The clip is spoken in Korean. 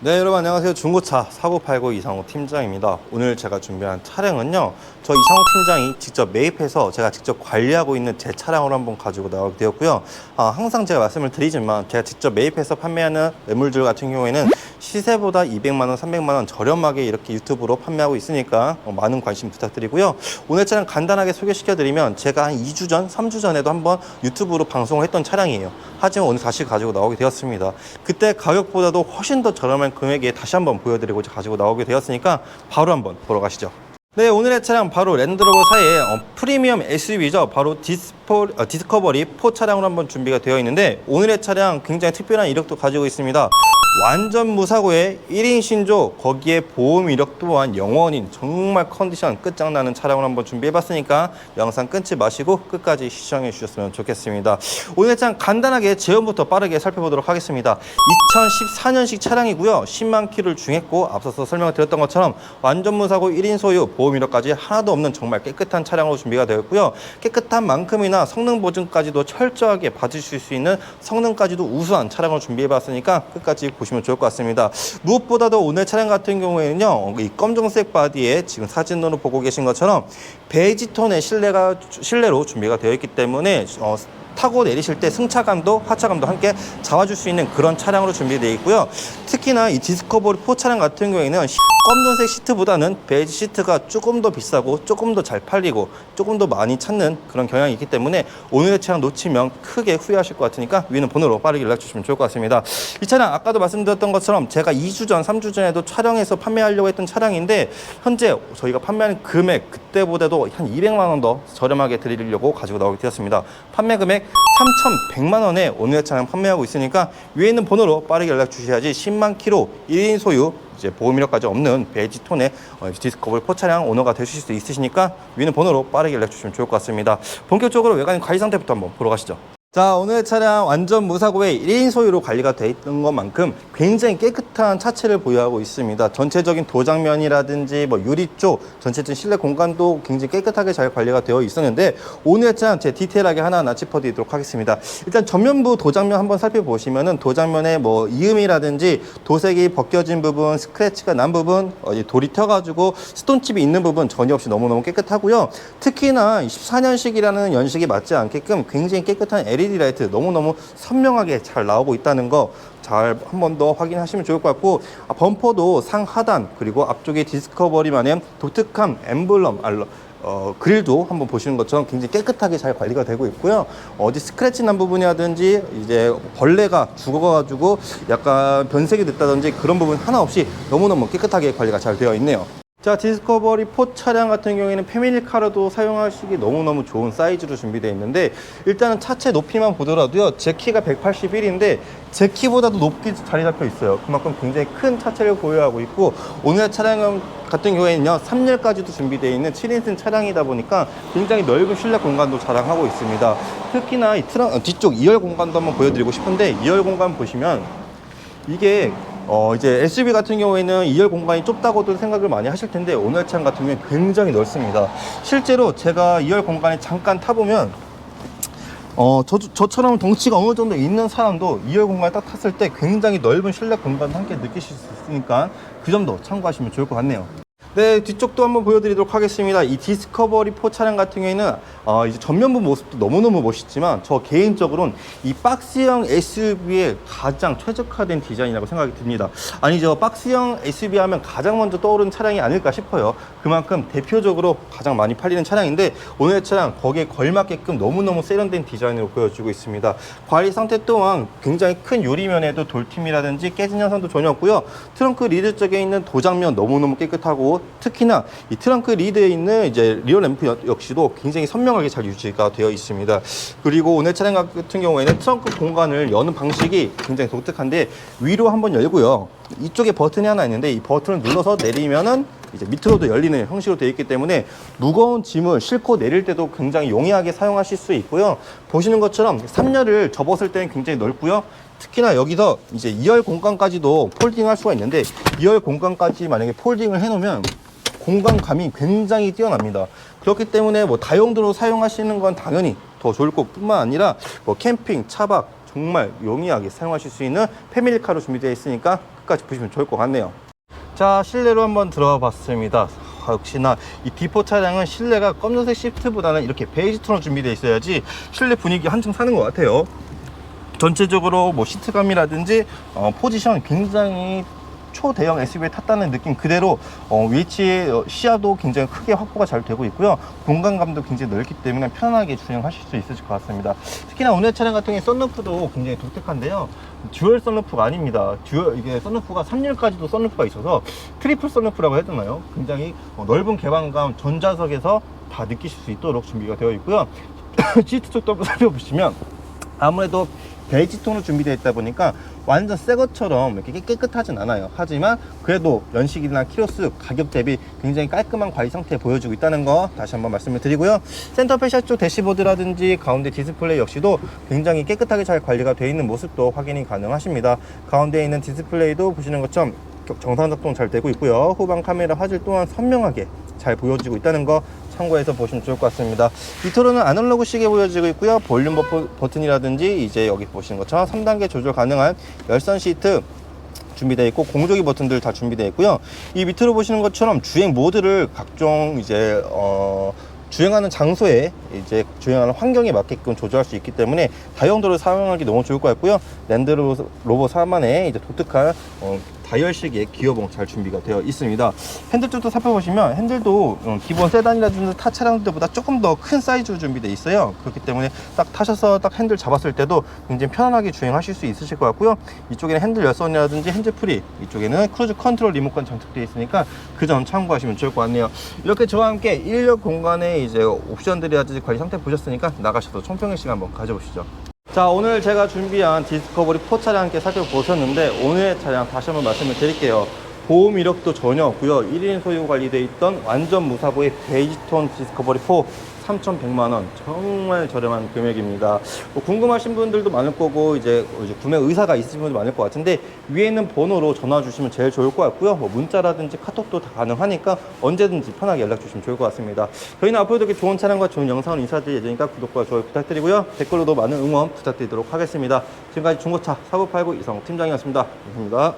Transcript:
네 여러분 안녕하세요. 중고차 사고 팔고 이상호 팀장입니다. 오늘 제가 준비한 차량은요 저 이상호 팀장이 직접 매입해서 제가 직접 관리하고 있는 제 차량으로 한번 가지고 나오게 되었고요. 아, 항상 제가 말씀을 드리지만 제가 직접 매입해서 판매하는 매물들 같은 경우에는 시세보다 200만 원 300만 원 저렴하게 이렇게 유튜브로 판매하고 있으니까 어, 많은 관심 부탁드리고요 오늘 차량 간단하게 소개시켜 드리면 제가 한 2주 전 3주 전에도 한번 유튜브로 방송을 했던 차량이에요 하지만 오늘 다시 가지고 나오게 되었습니다 그때 가격보다도 훨씬 더 저렴한 금액에 다시 한번 보여드리고 가지고 나오게 되었으니까 바로 한번 보러 가시죠. 네, 오늘의 차량 바로 랜드로버사의 어, 프리미엄 SUV죠. 바로 디스포, 어, 디스커버리 4 차량으로 한번 준비가 되어 있는데 오늘의 차량 굉장히 특별한 이력도 가지고 있습니다. 완전 무사고의 1인 신조 거기에 보험 이력 또한 영원인 정말 컨디션 끝장나는 차량을 한번 준비해봤으니까 영상 끊지 마시고 끝까지 시청해 주셨으면 좋겠습니다. 오늘 장 간단하게 제원부터 빠르게 살펴보도록 하겠습니다. 2014년식 차량이고요. 10만 킬를 중했고 앞서서 설명을 드렸던 것처럼 완전 무사고 1인 소유 보험 이력까지 하나도 없는 정말 깨끗한 차량으로 준비가 되었고요. 깨끗한 만큼이나 성능 보증까지도 철저하게 받으실 수 있는 성능까지도 우수한 차량을 준비해봤으니까 끝까지 보시면 좋을 것 같습니다. 무엇보다도 오늘 차량 같은 경우에는요, 이 검정색 바디에 지금 사진으로 보고 계신 것처럼 베이지 톤의 실내가 실내로 준비가 되어 있기 때문에 어, 타고 내리실 때 승차감도 하차감도 함께 잡아줄 수 있는 그런 차량으로 준비되어 있고요. 특히나 이 디스커버리 4 차량 같은 경우에는 시- 검정색 시트보다는 베이지 시트가 조금 더 비싸고 조금 더 잘 팔리고 조금 더 많이 찾는 그런 경향이 있기 때문에 오늘의 차량 놓치면 크게 후회하실 것 같으니까 위는 번호로 빠르게 연락 주시면 좋을 것 같습니다. 이 차량 아까도 말씀드렸던 것처럼 제가 2주 전, 3주 전에도 촬영해서 판매하려고 했던 차량인데 현재 저희가 판매하는 금액 그때보다도 한 200만 원 더 저렴하게 드리려고 가지고 나오게 되었습니다. 판매 금액 3,100만 원에 오늘의 차량 판매하고 있으니까 위에 있는 번호로 빠르게 연락 주셔야지 10만 킬로 1인 소유 이제 보험 이력까지 없는 베이지 톤의 어, 디스커버리 4 차량 오너가 되실 수 있으시니까 위는 번호로 빠르게 연락 주시면 좋을 것 같습니다. 본격적으로 외관 관리 상태부터 한번 보러 가시죠. 자 오늘 차량 완전 무사고의 1인 소유로 관리가 돼 있는 것만큼 굉장히 깨끗한 차체를 보유하고 있습니다. 전체적인 도장면이라든지 뭐 유리 쪽 전체적인 실내 공간도 굉장히 깨끗하게 잘 관리가 되어 있었는데 오늘 차량 제 디테일하게 하나하나 짚어드리도록 하겠습니다. 일단 전면부 도장면 한번 살펴보시면은 도장면에 뭐 이음이라든지 도색이 벗겨진 부분, 스크래치가 난 부분, 어, 이 돌이 튀어가지고 스톤칩이 있는 부분 전혀 없이 너무너무 깨끗하고요. 특히나 14년식이라는 연식이 맞지 않게끔 굉장히 깨끗한 LED 라이트 너무너무 선명하게 잘 나오고 있다는 거 잘 한 번 더 확인하시면 좋을 것 같고 아, 범퍼도 상하단 그리고 앞쪽에 디스커버리만의 독특한 엠블럼 알러 어, 그릴도 한번 보시는 것처럼 굉장히 깨끗하게 잘 관리가 되고 있고요. 어디 스크래치 난 부분이라든지 이제 벌레가 죽어가지고 약간 변색이 됐다든지 그런 부분 하나 없이 너무너무 깨끗하게 관리가 잘 되어 있네요. 자 디스커버리 4 차량 같은 경우에는 패밀리카로도 사용하시기 너무너무 좋은 사이즈로 준비되어 있는데 일단은 차체 높이만 보더라도요 제 키가 181인데 제 키보다도 높게 자리 잡혀 있어요. 그만큼 굉장히 큰 차체를 보유하고 있고 오늘 차량 같은 경우에는요 3열까지도 준비되어 있는 7인승 차량이다 보니까 굉장히 넓은 실내 공간도 자랑하고 있습니다. 특히나 이 트렁, 어, 뒤쪽 2열 공간도 한번 보여드리고 싶은데 2열 공간 보시면 이게 어 이제 SUV 같은 경우에는 2열 공간이 좁다고도 생각을 많이 하실 텐데 오늘 차량 같은 경우에 굉장히 넓습니다. 실제로 제가 2열 공간에 잠깐 타보면 어 저, 저처럼 덩치가 어느 정도 있는 사람도 2열 공간에 딱 탔을 때 굉장히 넓은 실내 공간을 함께 느끼실 수 있으니까 그 점도 참고하시면 좋을 것 같네요. 네, 뒤쪽도 한번 보여드리도록 하겠습니다. 이 디스커버리 4 차량 같은 경우에는 어, 이제 전면부 모습도 너무너무 멋있지만 저 개인적으로는 이 박스형 SUV의 가장 최적화된 디자인이라고 생각이 듭니다. 아니죠, 박스형 SUV 하면 가장 먼저 떠오르는 차량이 아닐까 싶어요. 그만큼 대표적으로 가장 많이 팔리는 차량인데 오늘 차량 거기에 걸맞게끔 너무너무 세련된 디자인으로 보여주고 있습니다. 관리 상태 또한 굉장히 큰 유리면에도 돌팀이라든지 깨진 현상도 전혀 없고요. 트렁크 리드 쪽에 있는 도장면 너무너무 깨끗하고 특히나 이 트렁크 리드에 있는 이제 리어 램프 역- 역시도 굉장히 선명하게 잘 유지가 되어 있습니다. 그리고 오늘 차량 같은 경우에는 트렁크 공간을 여는 방식이 굉장히 독특한데 위로 한번 열고요. 이쪽에 버튼이 하나 있는데 이 버튼을 눌러서 내리면은 이제 밑으로도 열리는 형식으로 되어 있기 때문에 무거운 짐을 싣고 내릴 때도 굉장히 용이하게 사용하실 수 있고요. 보시는 것처럼 3열을 접었을 때는 굉장히 넓고요. 특히나 여기서 이제 2열 공간까지도 폴딩 할 수가 있는데 2열 공간까지 만약에 폴딩을 해놓으면 공간감이 굉장히 뛰어납니다. 그렇기 때문에 뭐 다용도로 사용하시는 건 당연히 더 좋을 것 뿐만 아니라 뭐 캠핑, 차박 정말 용이하게 사용하실 수 있는 패밀리카로 준비되어 있으니까 끝까지 보시면 좋을 것 같네요. 자 실내로 한번 들어와 봤습니다. 아, 역시나 이 D4 차량은 실내가 검정색 시프트보다는 이렇게 베이지 톤으로 준비되어 있어야지 실내 분위기 한층 사는 것 같아요. 전체적으로 뭐 시트감이라든지 어, 포지션 굉장히 초대형 SUV에 탔다는 느낌 그대로 어, 위치 어, 시야도 굉장히 크게 확보가 잘 되고 있고요. 공간감도 굉장히 넓기 때문에 편하게 주행하실 수 있으실 것 같습니다. 특히나 오늘 차량 같은 경우에 썬루프도 굉장히 독특한데요. 듀얼 썬루프가 아닙니다. 듀얼 이게 썬루프가 3열까지도 썬루프가 있어서 트리플 썬루프라고 해야 되나요? 굉장히 어, 넓은 개방감 전좌석에서 다 느끼실 수 있도록 준비가 되어 있고요. 시트 쪽도 살펴보시면 아무래도 베이지 톤으로 준비되어 있다 보니까 완전 새 것처럼 이렇게 깨- 깨끗하진 않아요. 하지만 그래도 연식이나 키로수 가격 대비 굉장히 깔끔한 관리 상태 보여주고 있다는 거 다시 한번 말씀을 드리고요. 센터 페시아 쪽 대시보드라든지 가운데 디스플레이 역시도 굉장히 깨끗하게 잘 관리가 되어 있는 모습도 확인이 가능하십니다. 가운데 있는 디스플레이도 보시는 것처럼 정상 작동 잘 되고 있고요. 후방 카메라 화질 또한 선명하게 잘 보여지고 있다는 거 참고해서 보시면 좋을 것 같습니다. 밑으로는 아날로그 시계 보여지고 있고요. 볼륨 버프, 버튼이라든지 이제 여기 보시는 것처럼 3단계 조절 가능한 열선 시트 준비되어 있고 공조기 버튼들 다 준비되어 있고요. 이 밑으로 보시는 것처럼 주행 모드를 각종 이제 어 주행하는 장소에 이제 주행하는 환경에 맞게끔 조절할 수 있기 때문에 다용도를 사용하기 너무 좋을 것 같고요. 랜드 로버 4만의 이제 독특한 어, 다이얼식의 기어봉 잘 준비가 되어 있습니다. 핸들 쪽도 살펴보시면 핸들도 어, 기본 세단이라든지 타 차량들보다 조금 더 큰 사이즈로 준비되어 있어요. 그렇기 때문에 딱 타셔서 딱 핸들 잡았을 때도 굉장히 편안하게 주행하실 수 있으실 것 같고요. 이쪽에는 핸들 열선이라든지 핸즈 프리, 이쪽에는 크루즈 컨트롤 리모컨 장착되어 있으니까 그 점 참고하시면 좋을 것 같네요. 이렇게 저와 함께 1열 공간의 이제 옵션들이라든지 관리 상태 보셨으니까 나가셔서 총평의 시간 한번 가져보시죠. 자 오늘 제가 준비한 디스커버리 4 차량 함께 살펴보셨는데 오늘의 차량 다시 한번 말씀을 드릴게요. 보험 이력도 전혀 없고요. 1인 소유 관리돼 있던 완전 무사보의 베이지톤 디스커버리 4 3,100만원. 정말 저렴한 금액입니다. 뭐 궁금하신 분들도 많을 거고 이제, 이제 구매 의사가 있으신 분도 많을 것 같은데 위에 있는 번호로 전화 주시면 제일 좋을 것 같고요. 뭐 문자라든지 카톡도 다 가능하니까 언제든지 편하게 연락 주시면 좋을 것 같습니다. 저희는 앞으로도 이렇게 좋은 차량과 좋은 영상을 인사드릴 예정이니까 구독과 좋아요 부탁드리고요. 댓글로도 많은 응원 부탁드리도록 하겠습니다. 지금까지 중고차 사고팔구 이성욱 팀장이었습니다. 감사합니다